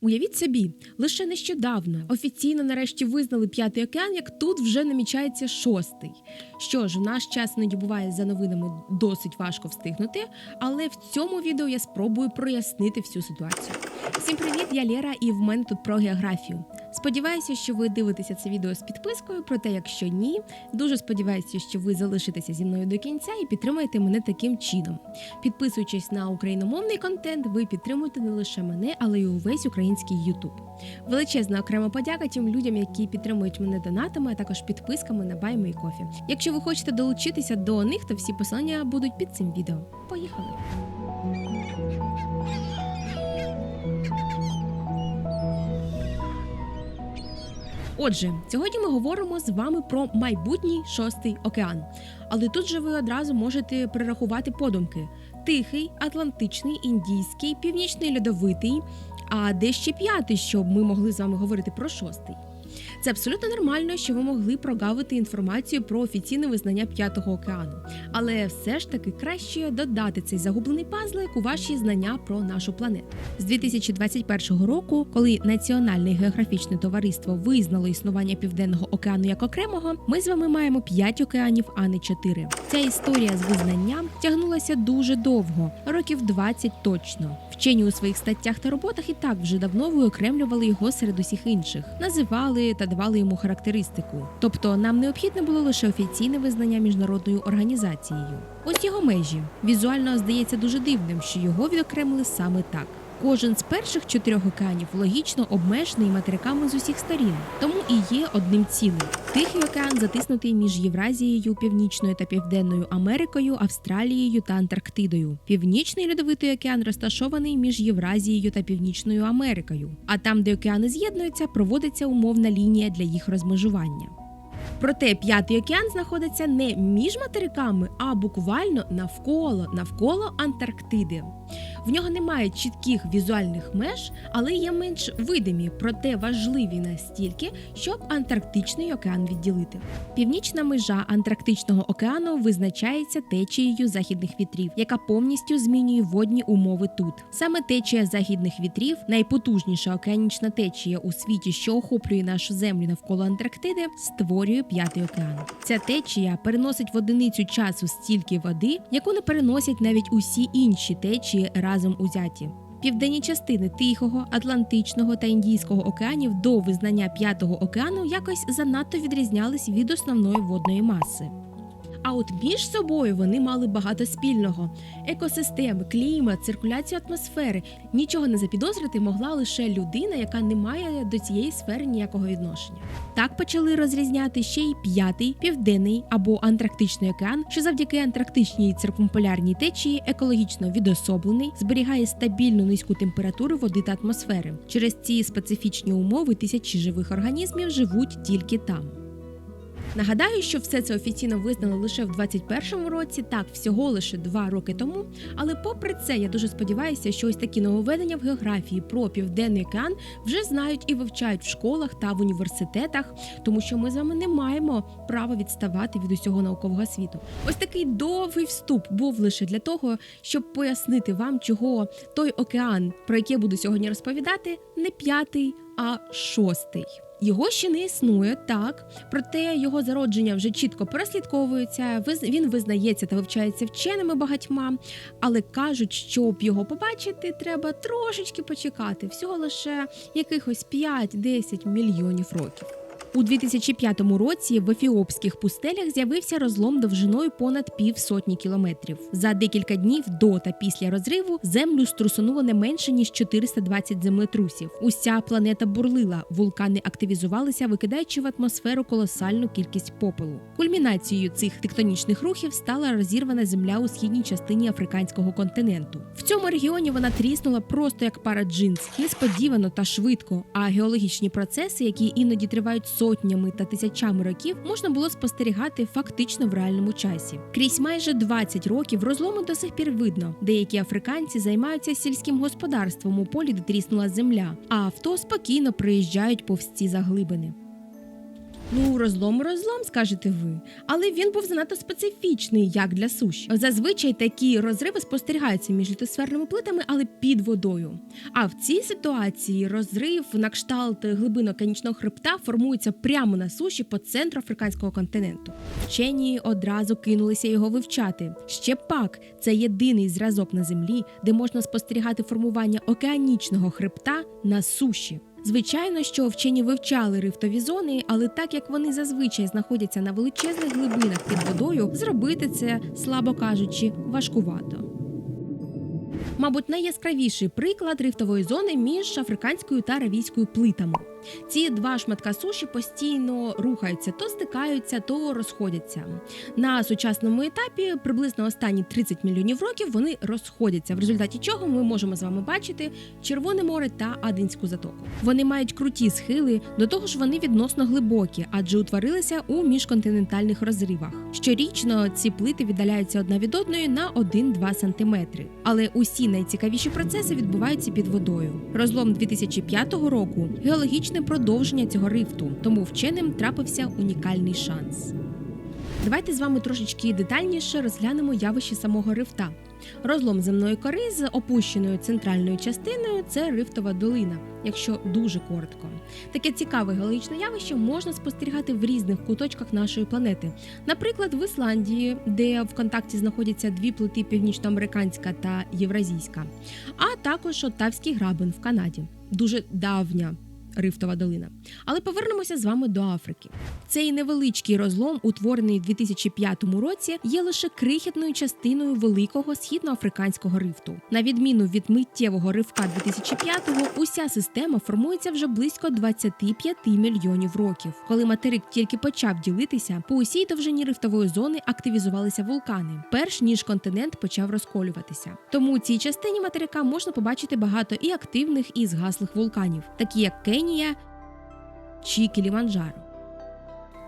Уявіть собі, лише нещодавно офіційно нарешті визнали п'ятий океан, як тут вже намічається шостий. Що ж, в наш час не буває за новинами досить важко встигнути, але в цьому відео я спробую прояснити всю ситуацію. Всім привіт, я Лєра, і в мене тут про географію. Сподіваюся, що ви дивитеся це відео з підпискою, проте, якщо ні, дуже сподіваюся, що ви залишитеся зі мною до кінця і підтримаєте мене таким чином. Підписуючись на україномовний контент, ви підтримуєте не лише мене, але й увесь український Ютуб. Величезна окрема подяка тим людям, які підтримують мене донатами, а також підписками на Баймі Кофі. Якщо ви хочете долучитися до них, то всі посилання будуть під цим відео. Поїхали! Отже, сьогодні ми говоримо з вами про майбутній шостий океан. Але тут же ви одразу можете перерахувати подумки: Тихий, Атлантичний, Індійський, Північний Льодовитий. А де ще п'ятий, щоб ми могли з вами говорити про шостий? Це абсолютно нормально, що ви могли прогавити інформацію про офіційне визнання п'ятого океану. Але все ж таки краще додати цей загублений пазлик у ваші знання про нашу планету. З 2021 року, коли Національне географічне товариство визнало існування південного океану як окремого, ми з вами маємо 5 океанів, а не 4. Ця історія з визнанням тягнулася дуже довго, років 20 точно. Вчені у своїх статтях та роботах і так вже давно виокремлювали його серед усіх інших, називали та давали йому характеристику. Тобто нам необхідне було лише офіційне визнання міжнародною організацією. Ось його межі. Візуально здається дуже дивним, що його відокремили саме так. Кожен з перших чотирьох океанів логічно обмежений материками з усіх сторін, тому і є одним цілим. Тихий океан затиснутий між Євразією, Північною та Південною Америкою, Австралією та Антарктидою. Північний льодовитий океан розташований між Євразією та Північною Америкою. А там, де океани з'єднуються, проводиться умовна лінія для їх розмежування. Проте п'ятий океан знаходиться не між материками, а буквально навколо навколо Антарктиди. В нього немає чітких візуальних меж, але є менш видимі, проте важливі настільки, щоб Антарктичний океан відділити. Північна межа Антарктичного океану визначається течією західних вітрів, яка повністю змінює водні умови тут. Саме течія західних вітрів, найпотужніша океанічна течія у світі, що охоплює нашу землю навколо Антарктиди, створює п'ятий океан. Ця течія переносить в одиницю часу стільки води, яку не переносять навіть усі інші течії разом узяті. Південні частини Тихого, Атлантичного та Індійського океанів до визнання п'ятого океану якось занадто відрізнялись від основної водної маси. А от між собою вони мали багато спільного: екосистеми, клімат, циркуляцію атмосфери. Нічого не запідозрити могла лише людина, яка не має до цієї сфери ніякого відношення. Так почали розрізняти ще й п'ятий південний або антарктичний океан, що завдяки антарктичній циркумполярній течії екологічно відособлений, зберігає стабільну низьку температуру води та атмосфери. Через ці специфічні умови тисячі живих організмів живуть тільки там. Нагадаю, що все це офіційно визнали лише в 21-му році, так всього лише два роки тому. Але попри це, я дуже сподіваюся, що ось такі нововведення в географії про південний океан вже знають і вивчають в школах та в університетах, тому що ми з вами не маємо права відставати від усього наукового світу. Ось такий довгий вступ був лише для того, щоб пояснити вам, чого той океан, про який я буду сьогодні розповідати, не п'ятий, а шостий. Його ще не існує так, проте його зародження вже чітко переслідковується. Він визнається та вивчається вченими багатьма, але кажуть, щоб його побачити, треба трошечки почекати, всього лише якихось 5-10 мільйонів років. У 2005 році в ефіопських пустелях з'явився розлом довжиною понад півсотні кілометрів. За декілька днів до та після розриву землю струсонуло не менше ніж 420 землетрусів. Уся планета бурлила, вулкани активізувалися, викидаючи в атмосферу колосальну кількість попелу. Кульмінацією цих тектонічних рухів стала розірвана земля у східній частині африканського континенту. В цьому регіоні вона тріснула просто як пара джинс, несподівано та швидко. А геологічні процеси, які іноді тривають сотнями та тисячами років можна було спостерігати фактично в реальному часі. Крізь майже 20 років розлому до сих пір видно. Деякі африканці займаються сільським господарством у полі, де тріснула земля, а авто спокійно проїжджають повз ці заглибини. Ну, розлом розлом, скажете ви, але він був занадто специфічний, як для суші. Зазвичай такі розриви спостерігаються між літосферними плитами, але під водою. А в цій ситуації розрив на кшталт глибин океанічного хребта формується прямо на суші по центру африканського континенту. Вчені одразу кинулися його вивчати. Ще пак це єдиний зразок на землі, де можна спостерігати формування океанічного хребта на суші. Звичайно, що вчені вивчали рифтові зони, але так як вони зазвичай знаходяться на величезних глибинах під водою, зробити це, слабо кажучи, важкувато. Мабуть, найяскравіший приклад рифтової зони між африканською та аравійською плитами. Ці два шматка суші постійно рухаються, то стикаються, то розходяться. На сучасному етапі приблизно останні 30 мільйонів років вони розходяться, в результаті чого ми можемо з вами бачити Червоне море та Аденську затоку. Вони мають круті схили, до того ж вони відносно глибокі, адже утворилися у міжконтинентальних розривах. Щорічно ці плити віддаляються одна від одної на 1-2 см. Але усі найцікавіші процеси відбуваються під водою. Розлом 2005 року геологічне продовження цього рифту, тому вченим трапився унікальний шанс. Давайте з вами трошечки детальніше розглянемо явище самого рифта. Розлом земної кори з опущеною центральною частиною це рифтова долина, якщо дуже коротко. Таке цікаве геологічне явище можна спостерігати в різних куточках нашої планети. Наприклад, в Ісландії, де в контакті знаходяться дві плити північноамериканська та євразійська, а також Оттавський грабин в Канаді. Дуже давня Рифтова долина. Але повернемося з вами до Африки. Цей невеличкий розлом, утворений у 2005 році, є лише крихітною частиною великого східноафриканського рифту. На відміну від миттєвого ривка 2005-го, уся система формується вже близько 25 мільйонів років. Коли материк тільки почав ділитися, по усій довжині рифтової зони активізувалися вулкани, перш ніж континент почав розколюватися. Тому у цій частині материка можна побачити багато і активних, і згаслих вулканів, такі як Кенія чи Кіліманджаро.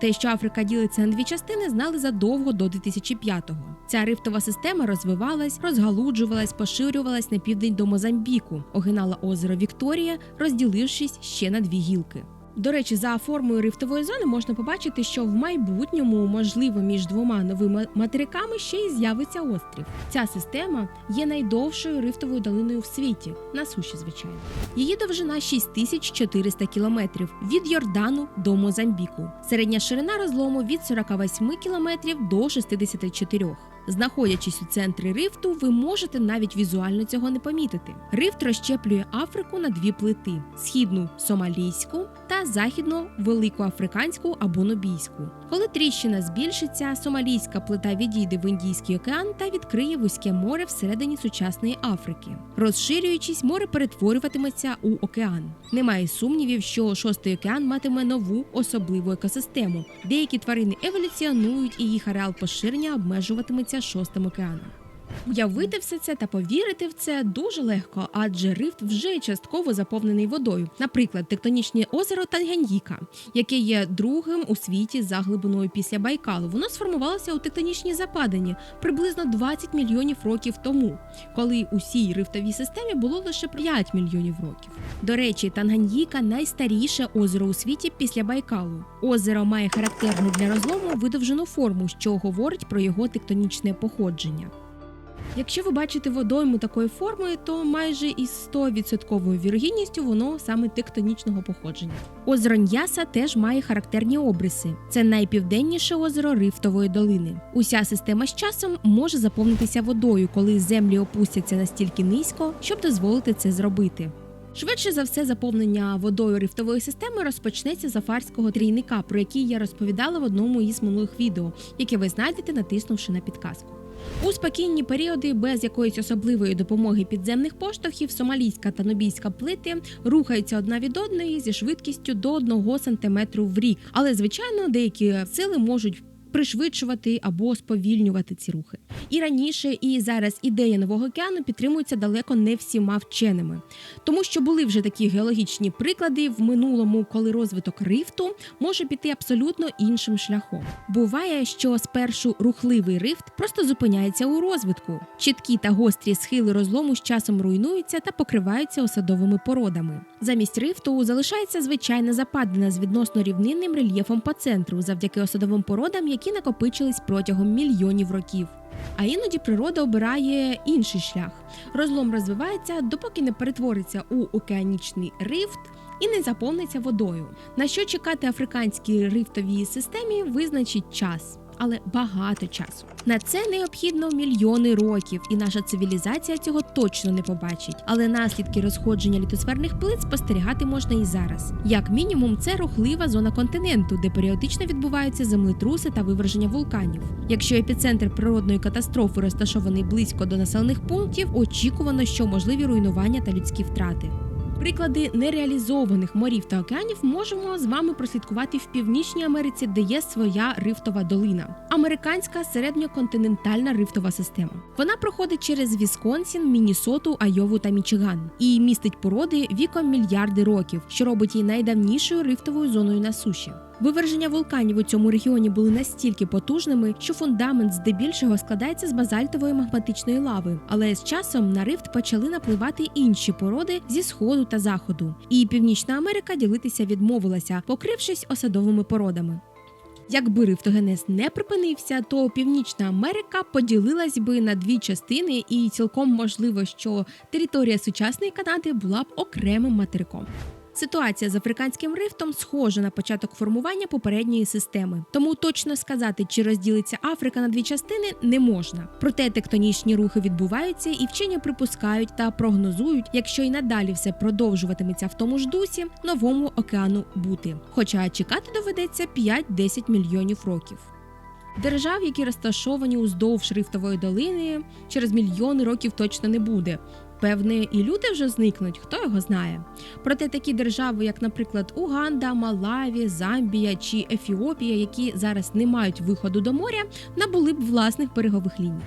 Те, що Африка ділиться на дві частини, знали задовго до 2005-го. Ця рифтова система розвивалась, розгалуджувалась, поширювалась на південь до Мозамбіку, огинала озеро Вікторія, розділившись ще на дві гілки. До речі, за формою рифтової зони можна побачити, що в майбутньому, можливо, між двома новими материками ще й з'явиться острів. Ця система є найдовшою рифтовою долиною в світі, на суші, звичайно. Її довжина 6400 кілометрів від Йордану до Мозамбіку. Середня ширина розлому від 48 кілометрів до 64. Знаходячись у центрі рифту, ви можете навіть візуально цього не помітити. Рифт розщеплює Африку на дві плити: східну сомалійську та західну великоафриканську або нобійську. Коли тріщина збільшиться, сомалійська плита відійде в Індійський океан та відкриє вузьке море всередині сучасної Африки. Розширюючись, море перетворюватиметься у океан. Немає сумнівів, що шостий океан матиме нову особливу екосистему. Деякі тварини еволюціонують і їх ареал поширення обмежуватиметься шостим океаном. Уявити все це та повірити в це дуже легко, адже рифт вже частково заповнений водою. Наприклад, тектонічне озеро Танганьїка, яке є другим у світі за глибиною після Байкалу. Воно сформувалося у тектонічній западині приблизно 20 мільйонів років тому, коли усій рифтовій системі було лише 5 мільйонів років. До речі, Танганьїка найстаріше озеро у світі після Байкалу. Озеро має характерну для розлому видовжену форму, що говорить про його тектонічне походження. Якщо ви бачите водойму такої форми, то майже із 100% вірогідністю воно саме тектонічного походження. Озеро Ньяса теж має характерні обриси. Це найпівденніше озеро Рифтової долини. Уся система з часом може заповнитися водою, коли землі опустяться настільки низько, щоб дозволити це зробити. Швидше за все, заповнення водою рифтової системи розпочнеться з афарського трійника, про який я розповідала в одному із минулих відео, яке ви знайдете, натиснувши на підказку. У спокійні періоди без якоїсь особливої допомоги підземних поштовхів сомалійська та нобійська плити рухаються одна від одної зі швидкістю до 1 см в рік. Але звичайно, деякі сили можуть пришвидшувати або сповільнювати ці рухи. І раніше, і зараз ідея нового океану підтримується далеко не всіма вченими, тому що були вже такі геологічні приклади в минулому, коли розвиток рифту може піти абсолютно іншим шляхом. Буває, що спершу рухливий рифт просто зупиняється у розвитку. Чіткі та гострі схили розлому з часом руйнуються та покриваються осадовими породами. Замість рифту залишається звичайна западина з відносно рівнинним рельєфом по центру, завдяки осадовим породам, які накопичились протягом мільйонів років. А іноді природа обирає інший шлях. Розлом розвивається, допоки не перетвориться у океанічний рифт і не заповниться водою. На що чекати африканській рифтовій системі визначить час. Але багато часу на це необхідно мільйони років, і наша цивілізація цього точно не побачить. Але наслідки розходження літосферних плит спостерігати можна і зараз. Як мінімум, це рухлива зона континенту, де періодично відбуваються землетруси та виверження вулканів. Якщо епіцентр природної катастрофи розташований близько до населених пунктів, очікувано, що можливі руйнування та людські втрати. Приклади нереалізованих морів та океанів можемо з вами прослідкувати в Північній Америці, де є своя рифтова долина. Американська середньоконтинентальна рифтова система. Вона проходить через Вісконсін, Мінісоту, Айову та Мічиган і містить породи віком мільярди років, що робить її найдавнішою рифтовою зоною на суші. Виверження вулканів у цьому регіоні були настільки потужними, що фундамент здебільшого складається з базальтової магматичної лави. Але з часом на рифт почали напливати інші породи зі сходу та заходу. І Північна Америка ділитися відмовилася, покрившись осадовими породами. Якби рифтогенез не припинився, то Північна Америка поділилась би на дві частини, і цілком можливо, що територія сучасної Канади була б окремим материком. Ситуація з африканським рифтом схожа на початок формування попередньої системи, тому точно сказати, чи розділиться Африка на дві частини, не можна. Проте тектонічні рухи відбуваються, і вчені припускають та прогнозують, якщо й надалі все продовжуватиметься в тому ж дусі, новому океану бути. Хоча чекати доведеться 5-10 мільйонів років. Держав, які розташовані уздовж рифтової долини, через мільйони років точно не буде. Певне, і люди вже зникнуть, хто його знає. Проте такі держави, як, наприклад, Уганда, Малаві, Замбія чи Ефіопія, які зараз не мають виходу до моря, набули б власних берегових ліній.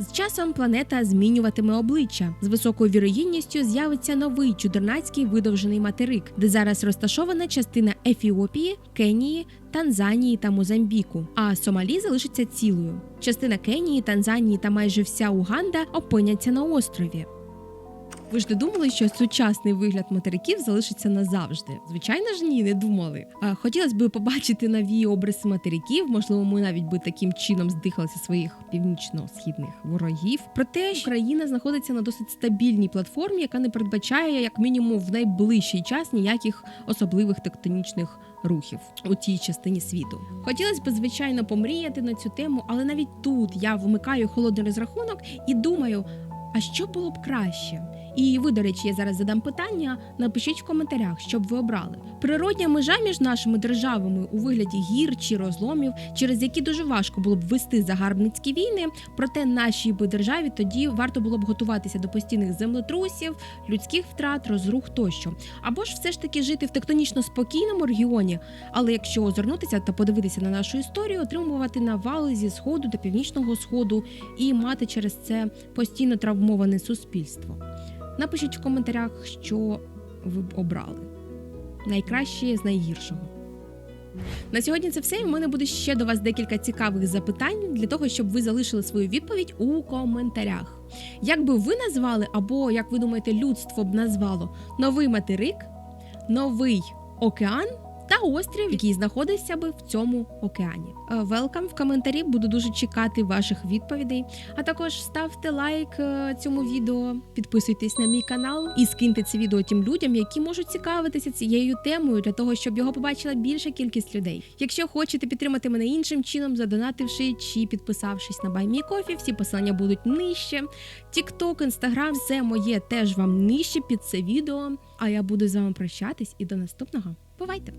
З часом планета змінюватиме обличчя. З високою вірогідністю з'явиться новий чудернацький видовжений материк, де зараз розташована частина Ефіопії, Кенії, Танзанії та Мозамбіку. А Сомалі залишиться цілою. Частина Кенії, Танзанії та майже вся Уганда опиняться на острові. Ви ж не думали, що сучасний вигляд материків залишиться назавжди? Звичайно ж, ні, не думали. А хотілося б побачити нові обриси материків. Можливо, ми навіть би таким чином здихалися своїх північно-східних ворогів. Проте Україна знаходиться на досить стабільній платформі, яка не передбачає як мінімум в найближчий час ніяких особливих тектонічних рухів у цій частині світу. Хотілося б, звичайно, помріяти на цю тему, але навіть тут я вмикаю холодний розрахунок і думаю, а що було б краще? І ви, до речі, я зараз задам питання. Напишіть в коментарях, щоб ви обрали. Природня межа між нашими державами у вигляді гір чи розломів, через які дуже важко було б вести загарбницькі війни. Проте нашій би державі тоді варто було б готуватися до постійних землетрусів, людських втрат, розрух тощо. Або ж все ж таки жити в тектонічно спокійному регіоні. Але якщо озирнутися та подивитися на нашу історію, отримувати навали зі сходу та північного сходу і мати через це постійно травмоване суспільство. Напишіть в коментарях, що ви б обрали. Найкраще з найгіршого. На сьогодні це все. В мене буде ще до вас декілька цікавих запитань для того, щоб ви залишили свою відповідь у коментарях. Як би ви назвали, або як ви думаєте, людство б назвало новий материк, новий океан та острів, який знаходився би в цьому океані. Велкам в коментарі, буду дуже чекати ваших відповідей. А також ставте лайк е, цьому відео, підписуйтесь на мій канал і скиньте це відео тим людям, які можуть цікавитися цією темою, для того, щоб його побачила більша кількість людей. Якщо хочете підтримати мене іншим чином, задонативши чи підписавшись на BuyMeCoffee, всі посилання будуть нижче. TikTok, Instagram, все моє теж вам нижче під це відео. А я буду з вами прощатись і до наступного. Bu weiter.